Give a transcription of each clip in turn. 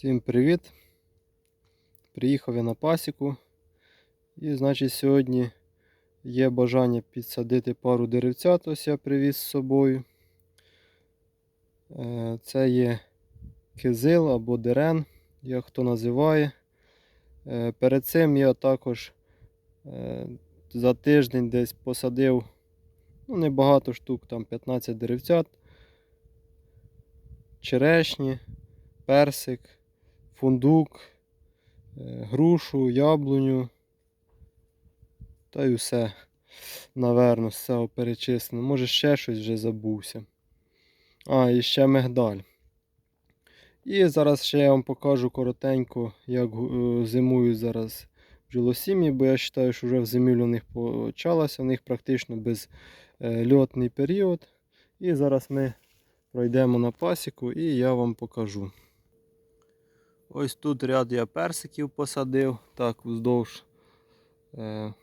Всім привіт! Приїхав я на пасіку. І значить сьогодні є бажання підсадити пару деревцят, ось я привіз з собою. Е, Це є кизил або дерен, як хто називає. Е, Перед цим я також е, за тиждень десь посадив ну, небагато штук, там 15 деревцят, черешні, персик, фундук, е, грушу, яблуню. Та й усе, наверно, з цього перечислено. Може ще щось вже забувся. А, і ще мигдаль. І зараз ще я вам покажу коротенько, як е, зимують зараз бджолосім'ї, бо я вважаю, що вже в зимівлю у них почалася, у них практично безльотний період. І зараз ми пройдемо на пасіку і я вам покажу. Ось тут ряд я персиків посадив, так вздовж е,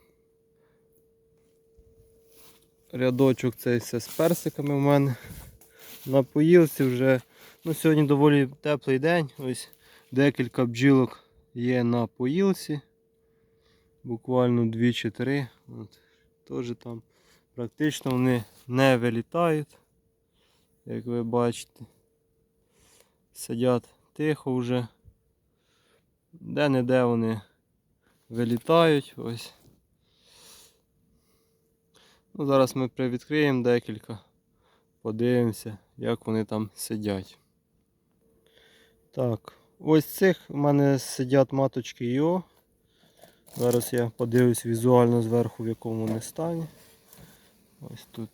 рядочок цей все з персиками в мене. На поїлці вже. Ну, Сьогодні доволі теплий день. Ось декілька бджілок є на поїлці. Буквально 2 чи 3. От. Теж там практично вони не вилітають, як ви бачите. Сидять тихо вже. Де-не-де вони вилітають. Ось. Ну, Зараз ми привідкриємо декілька, подивимося, як вони там сидять. Так, ось цих у мене сидять маточки Йо. Зараз я подивлюсь візуально зверху, в якому вони стані. Ось тут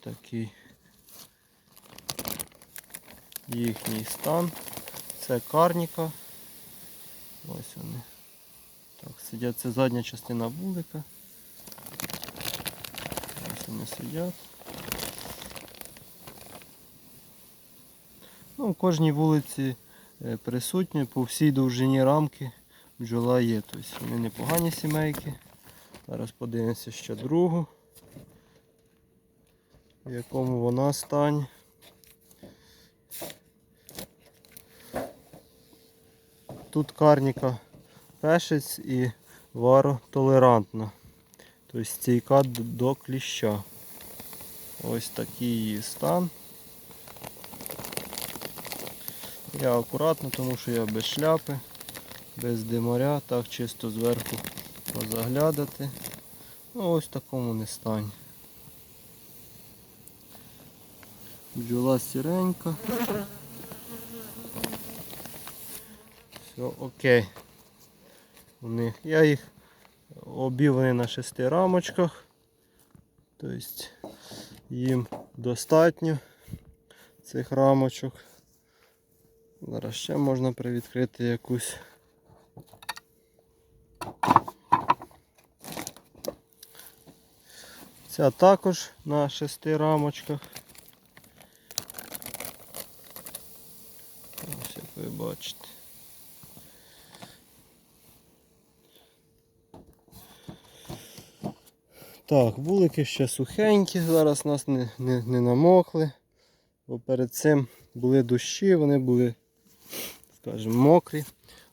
такий їхній стан. Це карніка. Ось вони. Так, сидять, це задня частина вулика. Ось вони сидять. Ну, у кожній вулиці е, присутні по всій довжині рамки бджола є. Тобто вони непогані сімейки. Зараз подивимося ще другу, в якому вона стані. Тут карніка пешець і варотолерантна. Тобто стійка до кліща. Ось такий її стан. Я акуратно, тому що я без шляпи, без димаря, так чисто зверху позаглядати. Ну ось в такому не стані. Бджола сіренька. Все окей. У них. Я їх обів вони на шести рамочках. Тобто їм достатньо цих рамочок. Зараз ще можна привідкрити якусь. Ця також на шести рамочках. Ось як ви бачите. Так, вулики ще сухенькі, зараз нас не, не, не намокли, бо перед цим були дощі, вони були, скажімо, мокрі.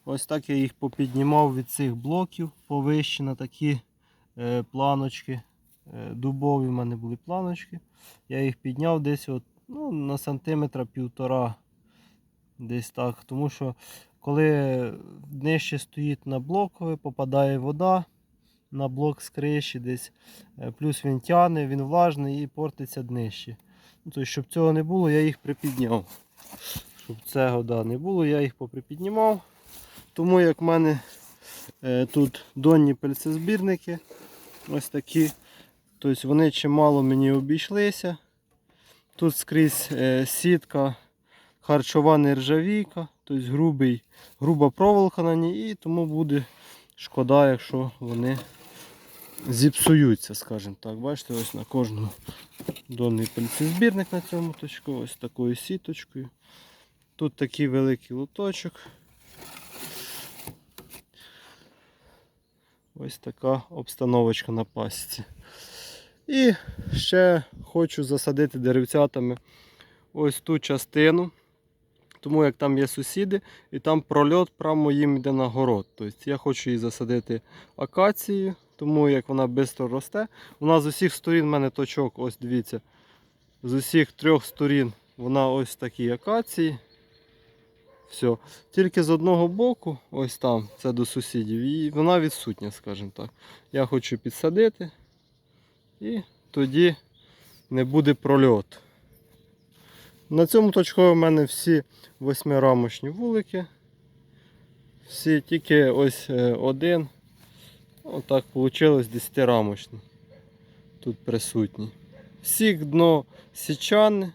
Ось так я їх попіднімав від цих блоків повище на такі е, планочки. Е, дубові в мене були планочки. Я їх підняв десь от, ну, на сантиметра півтора. Десь так. Тому що коли нижче стоїть на блокове, попадає вода на блок з криші десь. Е, Плюс він тяне, він влажний і портиться днище. Ну, тобто, щоб цього не було, я їх припідняв. Щоб цього да, не було, я їх поприпіднімав. Тому як в мене е, тут донні пельцезбірники, ось такі. Тобто вони чимало мені обійшлися. Тут скрізь е, сітка харчова нержавійка, тобто грубий, груба проволока на ній, і тому буде шкода, якщо вони зіпсуються, скажімо так. Бачите, ось на кожному донний пельцезбірник на цьому точку, ось такою сіточкою. Тут такий великий лоточок. Ось така обстановочка на пасіці. І ще хочу засадити деревцятами ось ту частину. тому як там є сусіди, і там прольот прямо їм йде на город. Тобто я хочу її засадити акацією, тому як вона швидко росте. Вона з усіх сторін в мене точок, ось дивіться, з усіх трьох сторін вона ось такі акації. Все. Тільки з одного боку, ось там, це до сусідів, і вона відсутня, скажімо так. Я хочу підсадити і тоді не буде прольоту. На цьому точкові в мене всі восьмирамочні вулики. Всі тільки ось е, один. Отак вийшло 10-рамочний. Тут присутній. Всіх дно січани.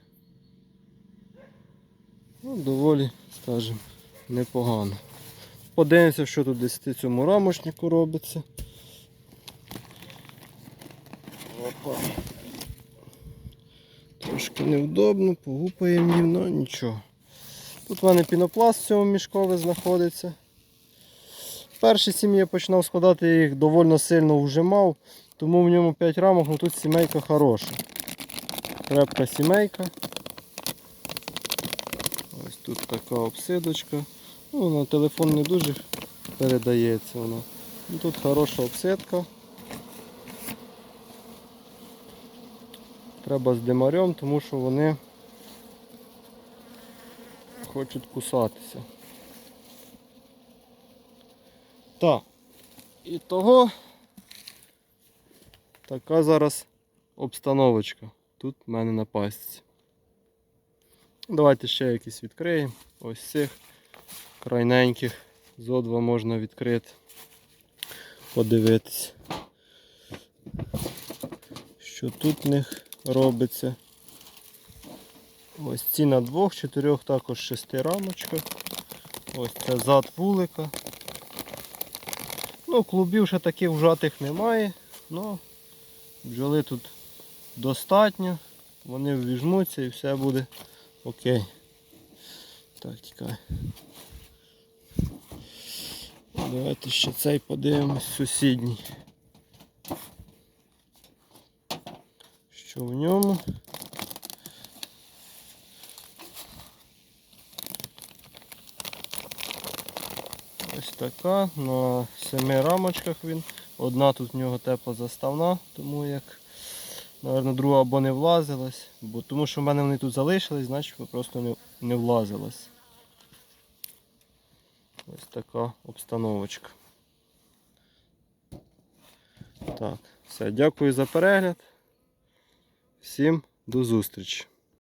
Ну, доволі, скажімо, непогано. Подивимося, що тут десь в цьому рамочнику робиться. Опа. Трошки невдобно, погупаємо але нічого. Тут в мене пінопласт в цьому мішкові знаходиться. Перші сім'ї починав складати, я їх доволі сильно вжимав, тому в ньому 5 рамок, але тут сімейка хороша. Крепка сімейка. Ось тут така обсидочка. Ну, на телефон не дуже передається вона. Ну, тут хороша обсидка. Треба з димарем, тому що вони хочуть кусатися. Так. І того така зараз обстановочка тут в мене на пастці. Давайте ще якісь відкриємо. Ось цих крайненьких зо два можна відкрити. Подивитись, що тут в них робиться. Ось ці на двох, чотирьох також шести рамочках. Ось це зад вулика. Ну, клубів ще таких вжатих немає, але бджоли тут достатньо, вони ввіжмуться і все буде окей. Так, тікай. Давайте ще цей подивимось сусідній. Що в ньому? Ось така, на семи рамочках він. Одна тут в нього тепла заставна, тому як, мабуть, друга або не влазилась, бо тому що в мене вони тут залишились, значить просто не, не влазилась. Ось така обстановочка. Так, все, дякую за перегляд. Всім до зустрічі.